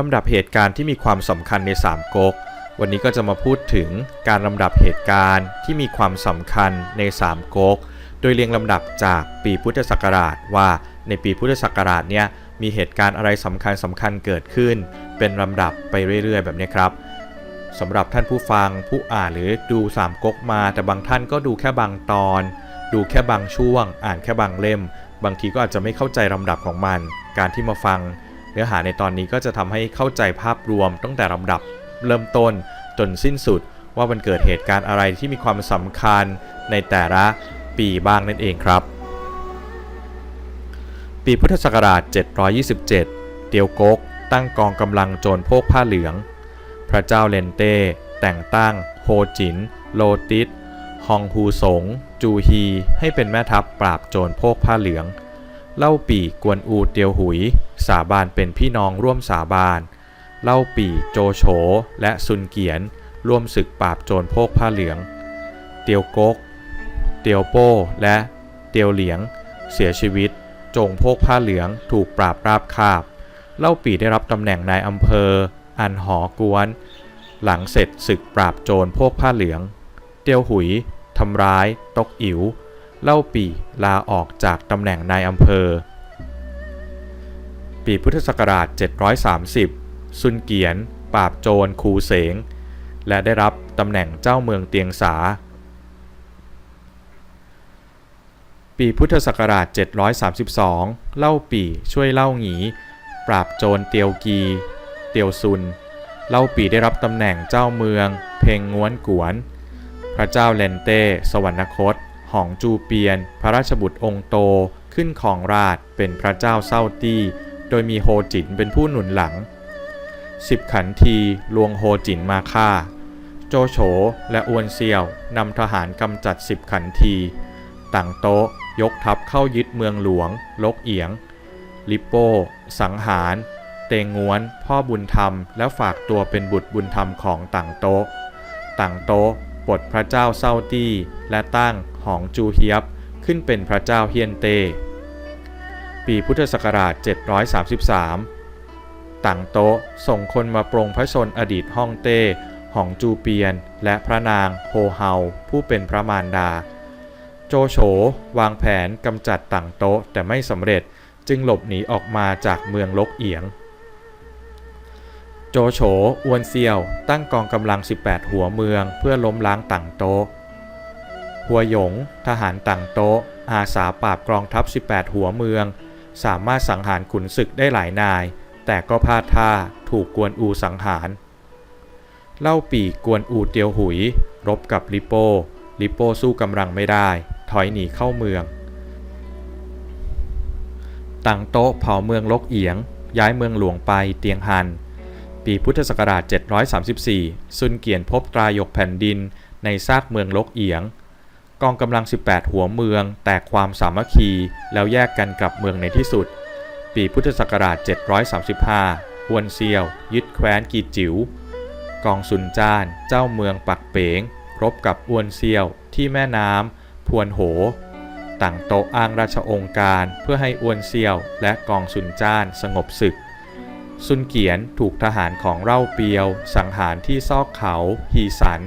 ลำดับเหตุการณ์ที่มีความสำคัญในสามก๊ก วันนี้ก็จะมาพูดถึงการลำดับเหตุการณ์ที่มีความสำคัญในสามก๊ก โดยเรียงลำดับจากปีพุทธศักราชว่าในปีพุทธศักราชเนี่ยมีเหตุการณ์อะไรสำคัญสำคัญเกิดขึ้น เป็นลำดับไปเรื่อย ๆ แบบนี้ครับสำหรับท่านผู้ฟังผู้อ่านหรือดูสามก๊กมา แต่บางท่านก็ดูแค่บางตอน ดูแค่บางช่วง อ่านแค่บางเล่ม บางทีก็อาจจะไม่เข้าใจลำดับของมัน การที่มาฟัง เนื้อหาในตอนนี้ก็จะทำให้เข้าใจภาพรวมตั้งแต่ลำดับเริ่มต้นจนสิ้นสุดว่ามันเกิดเหตุการณ์อะไรที่มีความสำคัญในแต่ละปีบ้างนั่นเองครับ ปีพุทธศักราช 727 เตียวกก ตั้งกองกำลังโจรโพกผ้าเหลือง พระเจ้าเลนเต้ แต่งตั้ง โฮจิน โลติสฮองฮูสง จูฮี ให้เป็นแม่ทัพปราบโจรโพกผ้าเหลือง เล่าปี่กวนอูเตียวหุย สาบานเป็นพี่น้องร่วมสาบาน เล่าปี่โจโฉและซุนเกียน ร่วมศึกปราบโจรโพกผ้าเหลือง เตียวกก เตียวโป้และเตียวเหลียง เสียชีวิต จงโพกผ้าเหลืองถูกปราบราบคาบ เล่าปี่ได้รับตำแหน่งนายอำเภอ อันหอกวน หลังเสร็จศึกปราบโจรพวกผ้าเหลือง เตียวหุยทำร้าย ตกอิ๋ว เล่าปีลาออกจากตำแหน่งนายอำเภอ ปีพุทธศักราช 730 ซุนเกียน ปราบโจรคูเสง และได้รับตำแหน่งเจ้าเมืองเตียงสา ปีพุทธศักราช 732 เล่าปีช่วยเล่าหงีปราบโจรเตียวกี เตียวซุน เล่าปีได้รับตำแหน่งเจ้าเมือง เพงง้วนกวน พระเจ้าเลนเต้ สวรรคต หองจูเปียน พระราชบุตรองค์โตขึ้นของราชเป็นพระเจ้าเศร้าตี้ โดยมีโฮจินเป็นผู้หนุนหลังสิบขันทีลวงโฮจินมาฆ่า โจโฉและอวนเซียวนำทหารกำจัดสิบขันที ต่างโต๊ะยกทัพเข้ายึดเมืองหลวง ลกเอียง ลิปโป้ สังหาร เตงง้วน พ่อบุญธรรม แล้วฝากตัวเป็นบุตรบุญธรรมของต่างโต๊ะ ต่างโต๊ะ ปลดพระเจ้าเศร้าตี้และตั้งหองจูเฮียบขึ้นเป็นพระเจ้าเฮียนเต ปีพุทธศักราช 733 ต่างโต๊ะส่งคนมาปรงพระชนอดีตฮ่องเต้หองจูเปียน และพระนางโฮเฮาผู้เป็นพระมารดา โจโฉวางแผนกำจัดต่างโต๊ะแต่ไม่สำเร็จจึงหลบหนีออกมาจากเมืองลกเอียง โจโฉอวนเซียว ตั้งกองกำลัง 18 หัวเมืองเพื่อล้มล้างต่างโต๊ะ หัวหยง ทหารต่างโต๊ะ อาสาปราบกองทัพ 18 หัวเมือง สามารถสังหารขุนศึกได้หลายนาย แต่ก็พลาดท่าถูกกวนอูสังหาร เล่าปี่กวนอูเตียวหุย รบกับลิโป้ลิโป้สู้กำลังไม่ได้ ถอยหนีเข้าเมืองต่างโต๊ะเผาเมืองลกเอียง ย้ายเมืองหลวงไปเตียงฮัน ปีพุทธศักราช 734 ซุนเกียนพบตรายกแผ่นดินในซากเมืองลกเอียง กองกำลัง 18 หัวเมืองแตกความสามัคคีแล้วแยกกันกลับเมืองในที่สุด ปีพุทธศักราช 735อวนเซียว ยึดแคว้นกีจิ๋ว กองซุนจ้านเจ้าเมืองปักเปงรบกับอวนเซียวที่แม่น้ำพวนโห ต่างโตะอ้างราชองค์การเพื่อให้อวนเซียวและกองซุนจ้านสงบศึก ซุนเกียนถูกทหารของเล่าเปียว สังหารที่ซอกเขาฮีสัน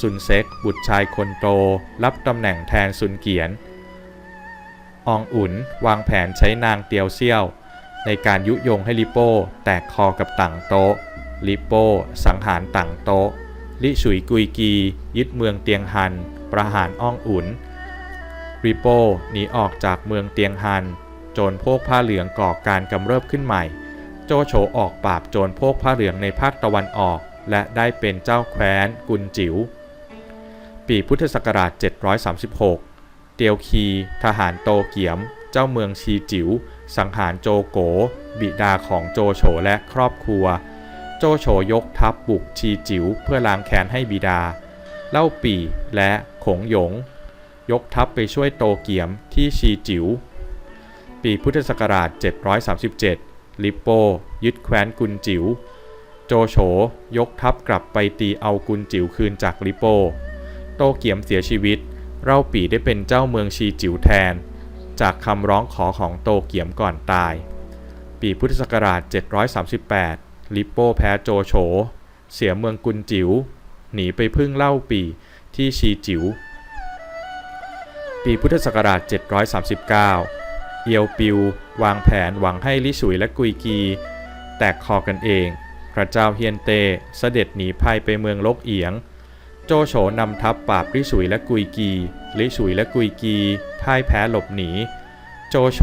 ซุนเซ็กบุตรชายคนโตรับตำแหน่งแทนซุนเกียน อองอุ๋นวางแผนใช้นางเตียวเซี่ยว ในการยุยงให้ลิโป้แตกคอกับต่างโต๊ะ ลิโป้สังหารต่างโต๊ะ ลิฉุยกุยกี ยึดเมืองเตียงฮัน ประหารอองอุ๋นริโป้หนีออกจากเมืองเตียงฮัน โจรโพกผ้าเหลืองก่อการกำเริบขึ้นใหม่ โจโฉออกปราบโจรโพกผ้าเหลืองในภาคตะวันออก และได้เป็นเจ้าแคว้นกุนจิ๋ว ปีพุทธศักราช 736 เตียวคี ทหารโตเกียม เจ้าเมืองชีจิ๋ว สังหารโจโก บิดาของโจโฉและครอบครัว โจโฉยกทัพบุกชีจิ๋วเพื่อล้างแค้นให้บิดา เล่าปี่และขงหยง ยกทัพไปช่วยโตเกียมที่ชีจิ๋ว ปีพุทธศักราช 737 ลิปโป้ยึดแคว้นกุนจิ๋ว โจโฉยกทัพกลับไปตีเอากุนจิ๋วคืนจากลิปโป้โตเกียมเสียชีวิตเล่าปี่ได้เป็นเจ้าเมืองชีจิ๋วแทน จากคำร้องขอของโตเกียมก่อนตาย ปีพุทธศักราช 738 ลิปโป้แพ้โจโฉ เสียเมืองกุนจิว๋ว หนีไปพึ่งเล่าปีที่ชีจิว๋ว ปีพุทธศักราช 739 เอียวปิว วางแผนหวังให้ลิฉุยและกุยกี แตกคอกันเอง พระเจ้าเฮียนเตเสด็จหนีภัยไปเมืองลกเอียง โจโฉนำทัพปราบลิฉุยและกุยกีลิฉุยและกุยกีพ่ายแพ้หลบหนี โจโฉ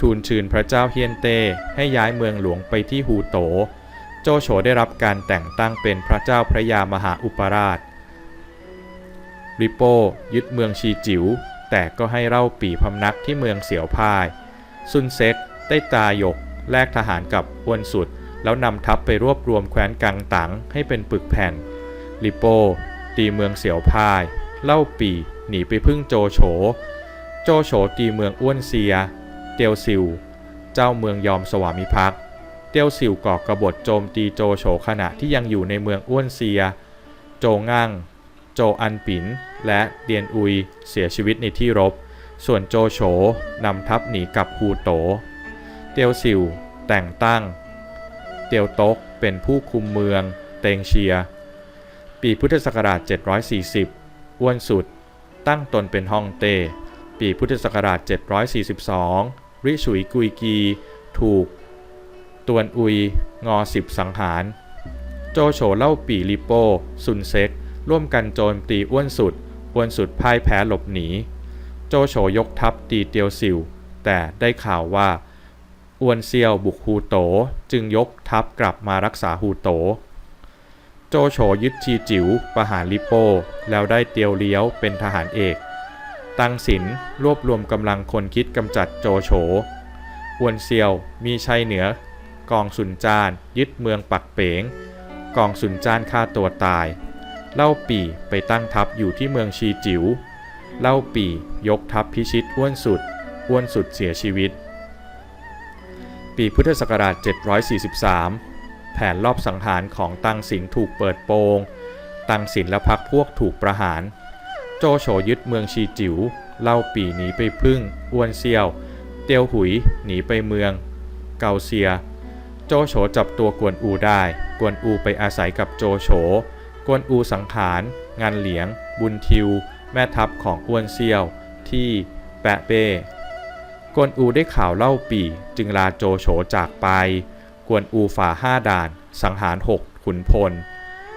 ทูลชื่นพระเจ้าเฮียนเตให้ย้ายเมืองหลวงไปที่ฮูโต โจโฉได้รับการแต่งตั้งเป็นพระเจ้าพระยามหาอุปราชริโปยึดเมืองชีจิว๋ว แต่ก็ให้เล่าปีพำนักที่เมืองเสียวพาย ซุนเซ็กได้ตาหยก แลกทหารกับอ้วนสุด แล้วนำทัพไปรวบรวมแคว้นกังตังให้เป็นปึกแผ่นริโป ตีเมืองเสียวพาย เล่าปีหนีไปพึ่งโจโฉ โจโฉตีเมืองอ้วนเซีย เตียวซิว เจ้าเมืองยอมสวามิภักดิ์ เตียวซิวก่อกบฏโจมตีโจโฉขณะที่ยังอยู่ในเมืองอ้วนเซีย โจงั่ง โจอันปิน และเดียนอุยเสียชีวิตในที่รบ ส่วนโจโฉนำทัพหนีกลับฮูโต เตียวซิวแต่งตั้ง เตียวตกเป็นผู้คุมเมือง เตงเชีย ปีพุทธศักราช 740 อ้วนสุด ตั้งตนเป็นฮ่องเต้ปีพุทธศักราช 742 ริฉุยกุยกี ถูก ตวนอุย งอสิบสังหาร โจโฉเล่าปีลิโป ซุนเซ็ก ร่วมกันโจมตีอ้วนสุด อ้วนสุดพ่ายแพ้หลบหนี โจโฉยกทัพตีเตียวซิว แต่ได้ข่าวว่าอ้วนเซียวบุกฮูโตจึงยกทัพกลับมารักษาฮูโต โจโฉยึดชีจิ๋วประหารลิโป้แล้วได้เตียวเลี้ยวเป็นทหารเอก ตังสินรวบรวมกำลังคนคิดกำจัดโจโฉอ้วนเซียวมีชัยเหนือกองสุนจานยึดเมืองปักเป๋ง กองสุนจานฆ่าตัวตาย เล่าปีไปตั้งทัพอยู่ที่เมืองชีจิว๋ว เล่าปียกทัพพิชิตอ้วนสุด อ้วนสุดเสียชีวิต ปีพุทธศักราช 743 แผนรอบสังหารของตังสินถูกเปิดโปง ตังสินและพักพวกถูกประหาร โจโฉยึดเมืองชีจิว๋ว เล่าปีหนีไปพึ่ง อ้วนเซียว เตียวหุยหนีไปเมือง เกาเซีย โจโฉจับตัวกวนอูได้ กวนอูไปอาศัยกับโจโฉ กวนอูสังขาร งานเหลียง บุญทิว แม่ทัพของอ้วนเซียว ที่แปะเป้กวนอูได้ข่าวเล่าปีจึงลาโจโฉจากไป กวนอูฝ่าห้าด่าน สังหารหกขุนพล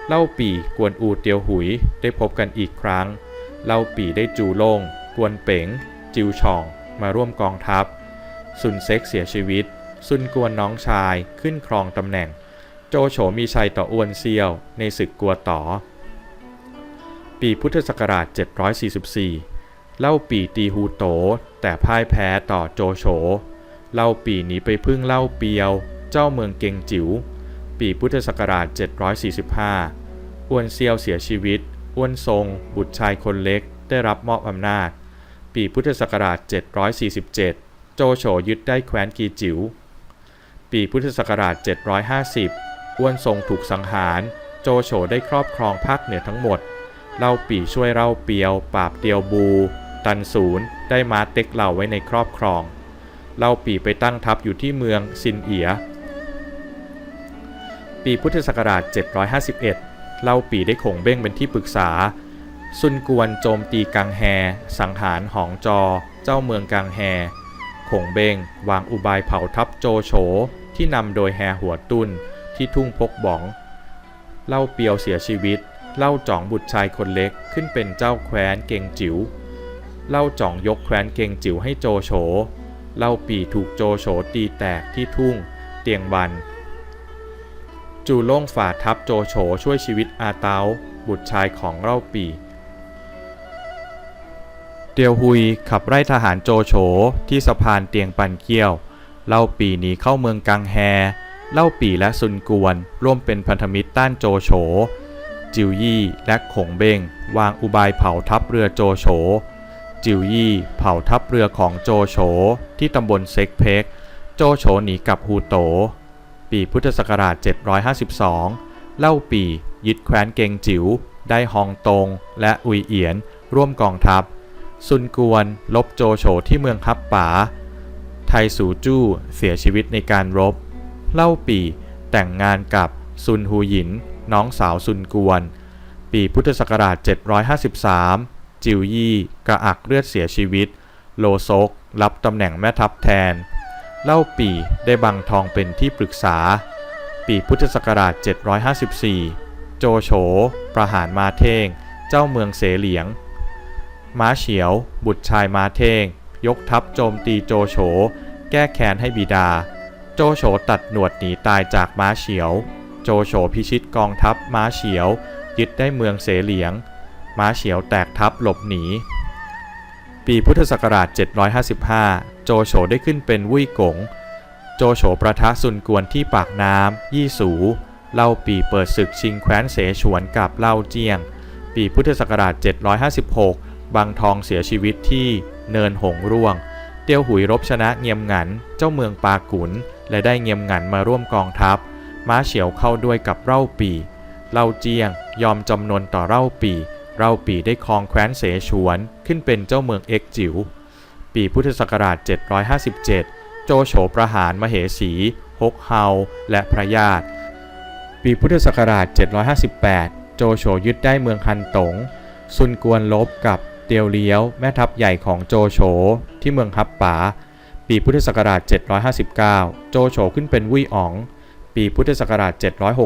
เล่าปีกวนอูเตียวหุยได้พบกันอีกครั้ง เล่าปีได้จูโลง กวนเป๋ง จิวช่องมาร่วมกองทัพ ซุนเซ็กเสียชีวิต ซุนกวนน้องชายขึ้นครองตำแหน่ง โจโฉมีชัยต่ออ้วนเซียว ในศึกกัวต่อ ปีพุทธศักราช 744 เล่าปีตีฮูโต แต่พ่ายแพ้ต่อโจโฉ เล่าปีหนีไปพึ่งเล่าเปียว เจ้าเมืองเกงจิว๋ว ปีพุทธศักราช 745 อ้วนเซียวเสียชีวิต อ้วนทรง บุตรชายคนเล็ก ได้รับมอบอำนาจ ปีพุทธศักราช 747 โจโฉยึดได้แคว้นกีจิว๋ว ปีพุทธศักราช 750 อ้วนทรงถูกสังหาร โจโฉได้ครอบครองภาคเหนือทั้งหมด เล่าปีช่วยเล่าเปียว ปราบเตียวบู ตันศูนย์ได้มาเต็กเหล่าไว้ในครอบครอง เล่าปีไปตั้งทัพอยู่ที่เมืองซินเอีย ปีพุทธศักราช 751 เล่าปีได้ขงเบ้งเป็นที่ปรึกษา ซุนกวนโจมตีกังแฮ สังหารหองจอ เจ้าเมืองกังแฮขงเบ้งวางอุบายเผาทัพโจโฉที่นำโดยแฮหัวตุ้น ที่ทุ่งพกบอง เล่าเปียวเสียชีวิต เล่าจ่องบุตรชายคนเล็กขึ้นเป็นเจ้าแคว้นเกงจิว๋ว เล่าจ่องยกแคว้นเกงจิ๋วให้โจโฉ เล่าปีถูกโจโฉตีแตกที่ทุ่ง เตียงบัน จูโล่งฝ่าทัพโจโฉช่วยชีวิตอาเตาบุตรชายของเล่าปีเตียวฮุยขับไล่ทหารโจโฉที่สะพานเตียงปันเกี้ยว เล่าปีหนีเข้าเมืองกังแฮ เล่าปีและซุนกวน ร่วมเป็นพันธมิตรต้านโจโฉ จิวยี่และขงเบงวางอุบายเผาทัพเรือโจโฉ จิวยี่เผาทัพเรือของโจโฉที่ตำบลเซ็กเพก โจโฉหนีกลับฮูโต ปีพุทธศักราช 752 เล่าปียึดแคว้นเกงจิ๋วได้ฮองตงและอุยเอียนร่วมกองทัพ ซุนกวนลบโจโฉที่เมืองฮับป๋า ไทสูจู้เสียชีวิตในการรบ เล่าปีแต่งงานกับซุนฮูหยิน น้องสาวซุนกวน ปีพุทธศักราช 753 จิวยี่กระอักเลือดเสียชีวิต โลซก รับตำแหน่งแม่ทัพแทน เล่าปีได้บังทองเป็นที่ปรึกษา ปีพุทธศักราช 754 โจโฉประหารมาเท่ง เจ้าเมืองเสเหลียง ม้าเฉียว บุตรชายมาเท่ง ยกทัพโจมตีโจโฉแก้แค้นให้บิดา โจโฉตัดหนวดหนีตายจากม้าเฉียว โจโฉพิชิตกองทัพม้าเฉียว ยึดได้เมืองเสเหลียง ม้าเฉียวแตกทัพหลบหนี ปีพุทธศักราช 755 โจโฉได้ขึ้นเป็นวุ้ยกง โจโฉประทะซุนกวนที่ปากน้ำยี่สู เล่าปีเปิดศึกชิงแคว้นเสฉวนกับเล่าเจียง ปีพุทธศักราช 756 บางทองเสียชีวิตที่เนินหงร่วง ตียวหุยรบชนะเงียมหงันเจ้าเมืองปากุนและได้เงียมหงันมาร่วมกองทัพ ม้าเฉียวเข้าด้วยกับเล่าปีเล่าเจียง ยอมจำนนต่อเล่าปีเล่าปีได้ครองแคว้นเสฉวนขึ้นเป็นเจ้าเมืองเอ็กจิ๋วปีพุทธศักราช 757 โจโฉประหารมเหสีฮกเฮาและพระญาติ ปีพุทธศักราช 758 โจโฉยึดได้เมืองฮันตง ซุนกวนลบกับ เตียวเลี้ยว แม่ทัพใหญ่ของโจโฉที่เมืองฮับป๋า ปีพุทธศักราช 759 โจโฉขึ้นเป็นวุ้ยอ๋อง ปีพุทธศักราช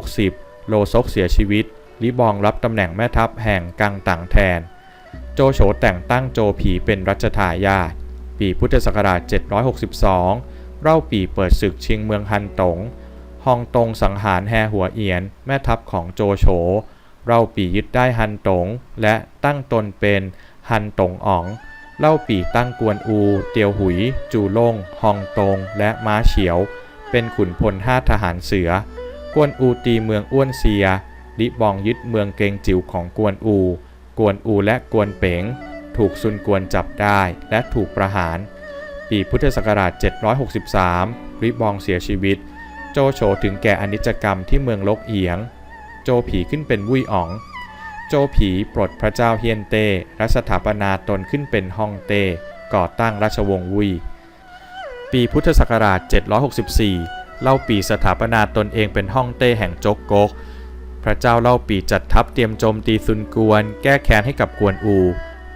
760 โลซกเสียชีวิต ลิบองรับตำแหน่งแม่ทัพแห่งกังตังแทน โจโฉแต่งตั้งโจผีเป็นรัชทายาท ปีพุทธศักราช 762เล่าปีเปิดศึกชิงเมืองฮันตงฮองตงสังหารแฮหัวเอียน แม่ทัพของโจโฉเล่าปียึดได้ฮันตงและตั้งตนเป็น ฮันตงอ๋อง เล่าปีตั้งกวนอู เตียวหุย จูล่งฮองตง และม้าเฉียว เป็นขุนพลห้าทหารเสือ กวนอูตีเมืองอ้วนเซีย ลิบองยึดเมืองเกงจิ๋วของกวนอู กวนอูและกวนเป๋ง ถูกซุนกวนจับได้และถูกประหาร ปีพุทธศักราช 763ริบองเสียชีวิต โจโฉถึงแก่อนิจกรรมที่เมืองลกเอียง โจผีขึ้นเป็นวุ้ยอ๋อง โจผีปลดพระเจ้าเฮียนเต้รัสถาปนาตนขึ้นเป็นฮ่องเต้ก่อตั้งราชวงศ์วุยปีพุทธศักราช 764 เล่าปีสถาปนาตนเองเป็นฮ่องเต้แห่งจกกก พระเจ้าเล่าปีจัดทัพเตรียมโจมตีซุนกวน แก้แค้นให้กับกวนอู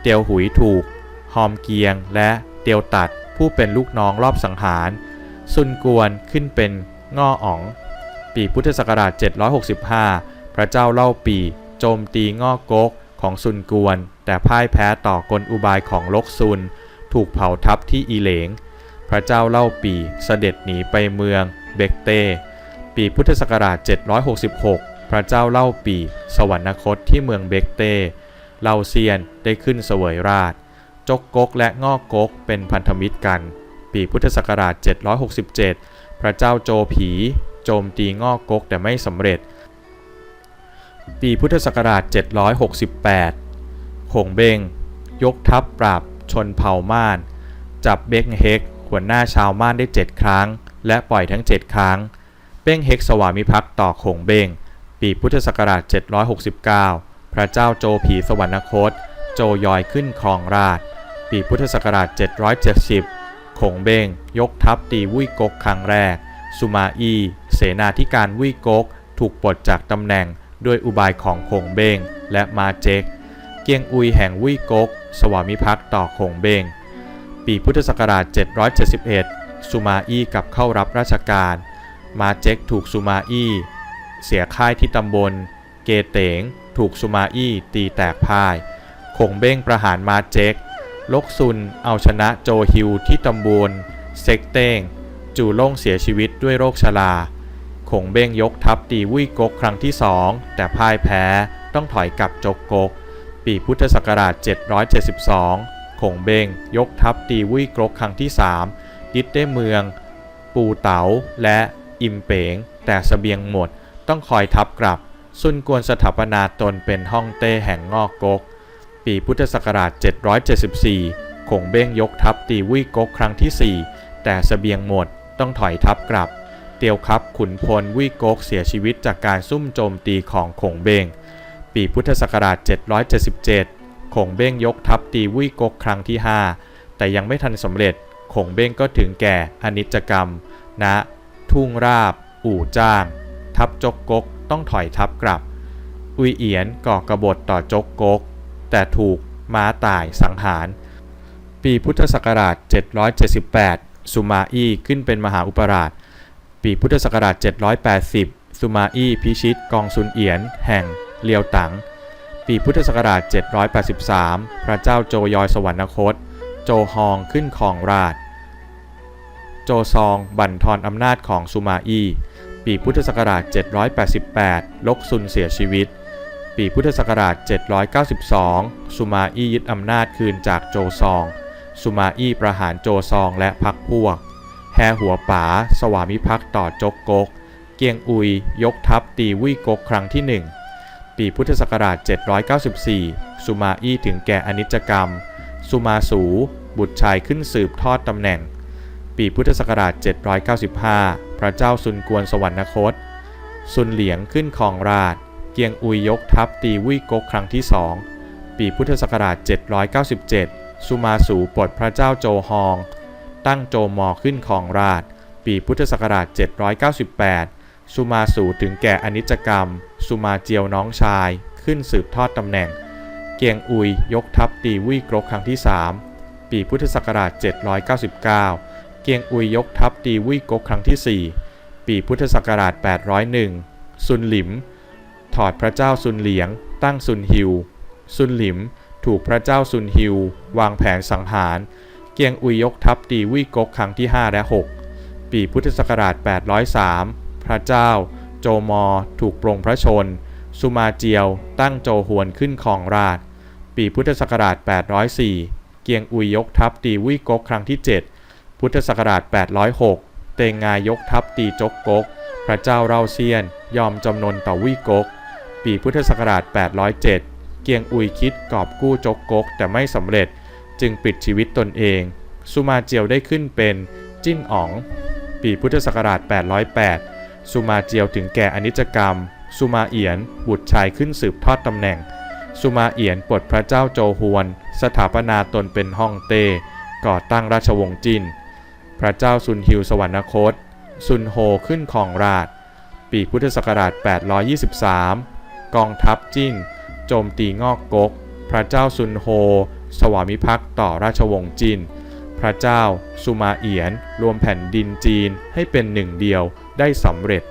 เตียวหุยถูกฮอมเกียง และเตียวตัด ผู้เป็นลูกน้องรอบสังหาร ซุนกวนขึ้นเป็นง่ออ๋อง ปีพุทธศักราช 765 พระเจ้าเล่าปี โจมตีง่อกกของซุนกวน แต่พ่ายแพ้ต่อกลอุบายของลกซุน ถูกเผาทับที่อีเหลง พระเจ้าเล่าปีเสด็จหนีไปเมืองเบกเต้ปีพุทธศักราช 766 พระเจ้าเล่าปีสวรรคตที่เมืองเบกเต้เล่าเซียนได้ขึ้นเสวยราช จกกกและง่อกกเป็นพันธมิตรกัน ปีพุทธศักราช 767 พระเจ้าโจผี โจมตีง่อกกแต่ไม่สำเร็จ ปีพุทธศักราช 768คงเบง ยกทัพปราบชนเผ่าม่าน จับเบงเฮกหัวหน้าชาวม่านได้ 7 ครั้ง และปล่อยทั้ง 7 ครั้งเบ้งเฮกสวามิภักดิ์ต่อคงเบง ปีพุทธศักราช 769 พระเจ้าโจผีสวรรคต โจยอยขึ้นครองราช ปีพุทธศักราช 770คงเบง ยกทัพตีวุ้ยกกครั้งแรก สุมาอี เสนาธิการวุ้ยกก ถูกปลดจากตำแหน่ง ด้วยอุบายของคงเบงและมาเจก เกียงอุยแห่งวุ้ยกก สวามิภักดิ์ต่อคงเบง ปีพุทธศักราช 771 สุมาอี้กลับเข้ารับราชการ มาเจกถูกสุมาอี้เสียค่ายที่ตำบล เกเตง ถูกสุมาอี้ตีแตกพ่ายคงเบ้งประหารมาเจก ลกซุนเอาชนะโจฮิวที่ตำบลเซกเต้ง จูโล่งเสียชีวิตด้วยโรคชรา คงเบ้งยกทัพตีวุ้ยกกครั้งที่สองแต่พ่ายแพ้ต้องถอยกลับจกกก ปีพุทธศักราช 772 คงเบ้งยกทัพตีวุ้ยกกครั้งที่สามยึดได้เมือง ปูเต๋าและอิมเปง แต่สเสบียงหมดต้องคอยทับกลับ ซุนกวนสถาปนาตนเป็นฮ่องเต้แห่งงอกกก ปีพุทธศักราช 774 คงเบ้งยกทัพตีวุ้ยกกครั้งที่ 4 แต่สเสบียงหมดต้องถอยทัพกลับ เตียวครับขุนพลวุ้ยกกเสียชีวิตจากการซุ่มโจมตีของคงเบง ปีพุทธศักราช 777คงเบงยกทัพตีวุ้ยกกครั้งที่ 5 แต่ยังไม่ทันสำเร็จคงเบงก็ถึงแก่อนิจกรรมณทุ่งราบ อู่จ้าง ทัพจกกกต้องถอยทัพกลับ อุยเอียนก่อกบฏต่อจกกก แต่ถูกม้าตายสังหาร ปีพุทธศักราช 778 สุมาอี้ขึ้นเป็นมหาอุปราช ปีพุทธศักราช 780 สุมาอี้พิชิตกองซุนเอียน แห่งเลียวตัง ปีพุทธศักราช 783 พระเจ้าโจยอยสวรรคต โจฮองขึ้นครองราช โจซองบั่นทอนอำนาจของสุมาอี้ ปีพุทธศักราช 788 ลกซุนเสียชีวิต ปีพุทธศักราช 792 สุมาอี้ยึดอำนาจคืนจากโจซอง สุมาอี้ประหารโจซองและพักพวก แฮหัวป๋า สวามิภักดิ์ต่อจกกก เกียงอุย ยกทัพตีวุ้ยกกครั้งที่หนึ่งปีพุทธศักราช 794 สุมาอี้ถึงแก่อนิจกรรม สุมาสู บุตรชายขึ้นสืบทอดตำแหน่ง ปีพุทธศักราช 795 พระเจ้าซุนกวนสวรรคต ซุนเหลียงขึ้นครองราช เกียงอุยยกทัพตีวุ้ยกกครั้งที่สองปีพุทธศักราช 797 สุมาสูปลดพระเจ้าโจฮอง ตั้งโจมอขึ้นครองราชปีพุทธศักราช 798 สุมาสูถึงแก่อนิจกรรม สุมาเจียวน้องชาย ขึ้นสืบทอดตำแหน่ง เกียงอุยยกทัพตีวุ้ยกรกครั้งที่ 3 ปีพุทธศักราช 799 เกียงอุยยกทัพตีวุ้ยกกครั้งที่ 4 ปีพุทธศักราช 801 ซุนหลิม ถอดพระเจ้าซุนเหลียง ตั้งซุนฮิว ซุนหลิม ถูกพระเจ้าซุนฮิว วางแผนสังหาร เกียงอุยยกทัพตีวุ้ยกกครั้งที่ 5 และ 6 ปีพุทธศักราช 803 พระเจ้า โจมอ ถูกปรงพระชน สุมาเจียว ตั้งโจฮวนขึ้นครองราช ปีพุทธศักราช 804 เกียงอุยยกทัพตีวุ้ยกกครั้งที่ 7 พุทธศักราช 806 เตงงายกทัพตีจกกก พระเจ้าเล่าเซียน ยอมจำนนต่อวุ้ยกก ปีพุทธศักราช 807 เกียงอุยคิดกอบกู้จกกกแต่ไม่สำเร็จจึงปิดชีวิตตนเอง สุมาเจียวได้ขึ้นเป็นจิ้นอ๋อง ปีพุทธศักราช 808 สุมาเจียวถึงแก่อนิจกรรม สุมาเอียน บุตรชายขึ้นสืบทอดตำแหน่ง สุมาเอียนปลดพระเจ้าโจฮวน สถาปนาตนเป็นฮ่องเต้ ก่อตั้งราชวงศ์จิน พระเจ้าซุนฮิวสวรรคต ซุนโฮขึ้นครองราช ปีพุทธศักราช 823 กองทัพจินโจมตีงอกกก พระเจ้าซุนโฮ สวามิภักดิ์ต่อราชวงศ์จิน พระเจ้า สุมาเอียน รวมแผ่นดินจีนให้เป็นหนึ่งเดียวได้สำเร็จ